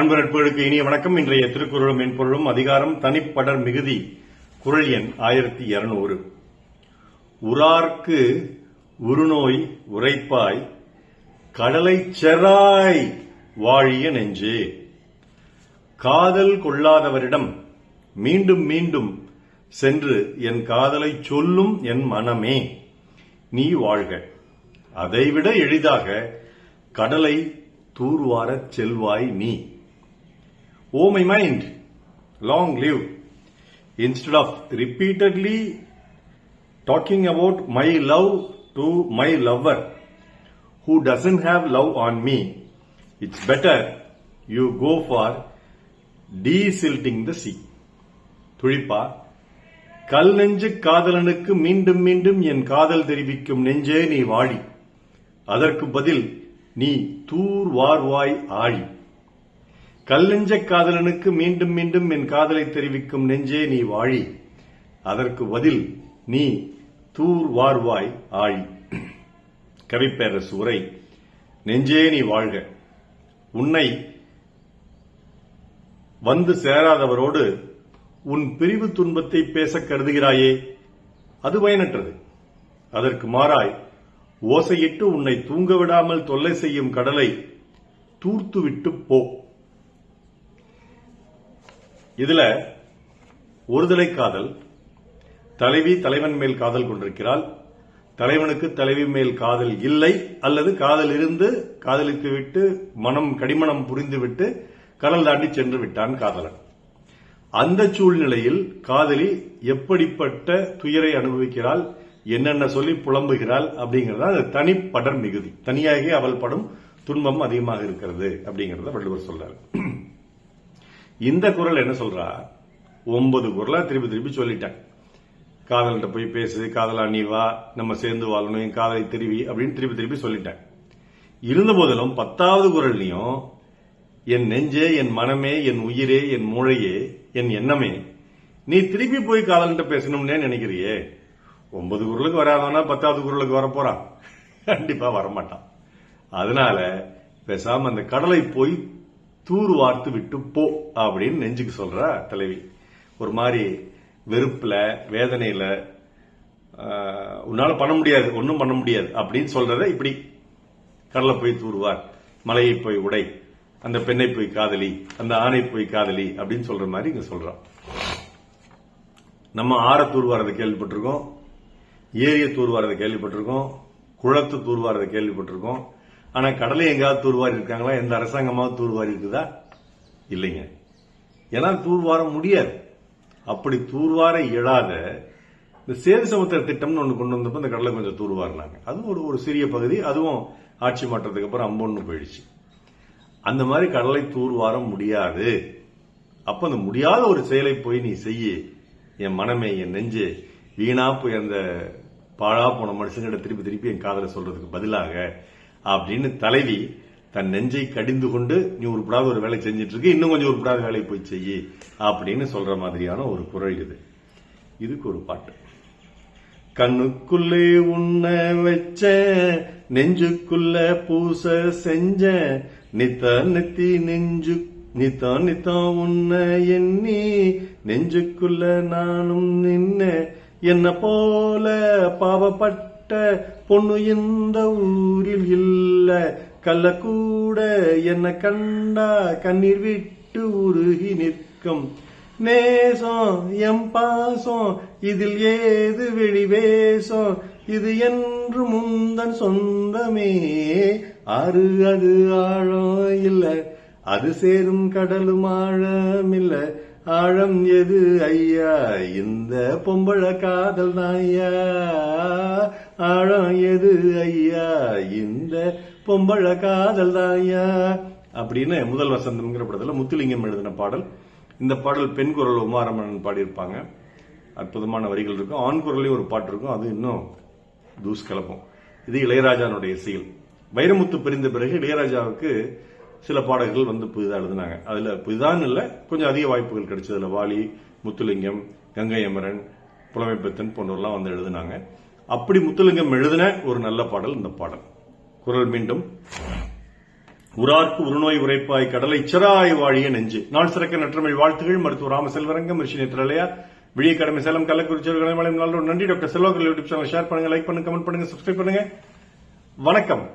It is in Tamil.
அன்பு நட்புகளுக்கு இனிய வணக்கம். இன்றைய திருக்குறளும் மென்பொருளும் அதிகாரம் தனிப்படர் மிகுதி குரல் எண் ஆயிரத்தி இருநூறு. உரார்க்கு உருநோய் உரைப்பாய் கடலை செராய் வாழிய நெஞ்சே. காதல் கொள்ளாதவரிடம் மீண்டும் மீண்டும் சென்று என் காதலை சொல்லும் என் மனமே. நீ வாழ்க. அதைவிட எளிதாக கடலை தூர்வாரச் செல்வாய் நீ. ஓ my mind long live instead of repeatedly talking about my love to my lover who doesn't have love on me, it's better you go for desilting the sea. துழிப்பா கல் நெஞ்சு காதலனுக்கு மீண்டும் மீண்டும் என் காதல் தெரிவிக்கும் நெஞ்சே நீ வாழி அதற்கு பதில் நீ தூர் வார்வாய் ஆழி கல்லெஞ்ச காதலனுக்கு மீண்டும் மீண்டும் என் காதலை தெரிவிக்கும் நெஞ்சே நீ வாழி. அதற்கு பதில் நீ தூர் வார்வாய் ஆழி. கவிப்பேரசு உரை நெஞ்சே நீ வாழ்க. உன்னை வந்து சேராதவரோடு உன் பிரிவு துன்பத்தை பேச கருதுகிறாயே அது பயனற்றது. அதற்கு மாறாய் ஓசையிட்டு உன்னை தூங்க விடாமல் தொல்லை செய்யும் கடலை தூர்த்துவிட்டு போ. இதுல ஒருதலை காதல் தலைவி தலைவன் மேல் காதல் கொண்டிருக்கிறாள். தலைவனுக்கு தலைவி மேல் காதல் இல்லை அல்லது காதல் இருந்து காதலித்து விட்டு மனம் கடிமணம் புரிந்துவிட்டு கடல் தாண்டி சென்று விட்டான் காதலன். அந்த சூழ்நிலையில் காதலி எப்படிப்பட்ட துயரை அனுபவிக்கிறாள் என்னென்ன சொல்லி புலம்புகிறாள் அப்படிங்கறத அது தனிப்படர் மிகுதி. தனியாகி அவள் படும் துன்பம் அதிகமாக இருக்கிறது அப்படிங்கறத வள்ளுவர் சொல்றாரு. இந்த குரல் என்ன சொல்றா? ஒன்பது குரலா திருப்பி திருப்பி சொல்லிட்டேன் காதல்கிட்ட போய் பேசு காதலா நீ வா நம்ம சேர்ந்து வாழணும் என் காதலை திருவி அப்படின்னு திருப்பி திருப்பி சொல்லிட்டேன் இருந்த போதிலும் பத்தாவது குரல்லையும் என் நெஞ்சே என் மனமே என் உயிரே என் மூளையே என் எண்ணமே நீ திருப்பி போய் காதல்கிட்ட பேசணும்னே நினைக்கிறியே? ஒன்பது குரலுக்கு வராதவனா பத்தாவது குரலுக்கு வரப்போறான். கண்டிப்பா வரமாட்டான். அதனால பேசாம அந்த கடலை போய் தூர் வார்த்து விட்டு போ அப்படின்னு நெஞ்சுக்கு சொல்கிறா தலைவி. ஒரு மாதிரி வெறுப்புல வேதனையில உன்னால் உன்னால பண்ண முடியாது ஒன்றும் பண்ண முடியாது அப்படின்னு சொல்றத இப்படி கடலை போய் தூருவார் மலையை போய் உடை அந்த பெண்ணை போய் காதலி அந்த ஆணை போய் காதலி அப்படின்னு சொல்ற மாதிரி இங்க சொல்றான் நம்ம ஆற தூர்வாரதை கேள்விப்பட்டிருக்கோம் ஏரிய தூர்வாரதை கேள்விப்பட்டிருக்கோம் குளத்து தூர்வாரதை கேள்விப்பட்டிருக்கோம் ஆனா கடலை எங்காவது தூர்வாரி இருக்காங்களா? எந்த அரசாங்கமாவது தூர்வாரி இருக்குதா? இல்லைங்க. ஏன்னா தூர்வார முடியாது. அப்படி தூர்வார இயலாத இந்த சேது சமுத்திர திட்டம்னு ஒன்று கொண்டு வந்தப்போ இந்த கடலை கொஞ்சம் தூர்வாரினாங்க. அதுவும் ஒரு ஒரு சிறிய பகுதி. அதுவும் ஆட்சி மாற்றத்துக்கு அப்புறம் அம்பொன்னு போயிடுச்சு. அந்த மாதிரி கடலை தூர்வார முடியாது. அப்ப அந்த முடியாத ஒரு செயலை போய் நீ செய்ய. என் மனமே என் நெஞ்சு வீணா போய் அந்த பாழா போன மனுஷங்கிட்ட திருப்பி திருப்பி என் காதலை சொல்றதுக்கு பதிலாக அப்படின்னு தலைவி தன் நெஞ்சை கடிந்து கொண்டு நீ உருப்படாத ஒரு வேலை செஞ்சிட்டு இருக்கு இன்னும் கொஞ்சம் உருப்படாத வேலையை போய் செய்யி அப்படின்னு சொல்ற மாதிரியான ஒரு குரல் இது. இதுக்கு ஒரு பாட்டு. கண்ணுக்குள்ளே உன்ன வச்ச நெஞ்சுக்குள்ள பூச செஞ்ச நித்த நித்தி நெஞ்சு நித்தா நித்தா உன்ன எண்ணி நெஞ்சுக்குள்ள நானும் நின்ன என்ன போல பாவப்பட்ட பொண்ணு இந்த ஊரில் இல்ல. கள்ள கூட என்ன கண்டா கண்ணீர் விட்டு உருகி நிற்கும். நேசம் எம் பாசம் இதில் ஏது வெளிவேசம் இது என்று முந்தன் சொந்தமே. ஆறு அது ஆழம் இல்ல. அது சேரும் கடலும் ஆழம் இல்ல. ஆழம் எது ஐயா? இந்த பொம்பள காதல் நாயா? ஆழம் எது ஐயா? இந்த பொம்பள காதல் தாயா அப்படின்னு முதல் வசந்தம்ங்கிற படத்தில் முத்துலிங்கம் எழுதின பாடல். இந்த பாடல் பெண் குரல் உமாரமணன் பாடியிருப்பாங்க. அற்புதமான வரிகள் இருக்கும். ஆண் குரல்லையும் ஒரு பாட்டு இருக்கும். அது இன்னும் தூஸ் கலப்பம். இது இளையராஜானுடைய இசையில். வைரமுத்து பிரிந்த பிறகு இளையராஜாவுக்கு சில பாடல்கள் வந்து புதிதாக எழுதினாங்க. அதுல புதிதான்னு இல்லை கொஞ்சம் அதிக வாய்ப்புகள் கிடைச்சது வாலி முத்துலிங்கம் கங்கை அமரன் புலமைப்பத்தன் போன்றவர்லாம் வந்து எழுதினாங்க. அப்படி முத்துலிங்கம் எழுதின ஒரு நல்ல பாடல் இந்த பாடல். குரல் மீண்டும். உரார்க்கு உருநோய் உரைப்பாய் கடலை சிறாய் வாழிய நெஞ்சு. நாள் சிறக்க நற்றமிழ் வாழ்த்துகள் மருத்துவ ராமசெல்வரங்கம் ரிஷி நேத்ரலையா விழிய கடமை சேலம் கள்ளக்குறிச்சி மலை நல்ல நன்றி. டாக்டர் செல்வாக்கள் யூடியூப் சேனல் ஷேர் பண்ணுங்க லைக் பண்ணுங்க கமெண்ட் பண்ணுங்க சப்ஸ்கிரைப் பண்ணுங்க. வணக்கம்.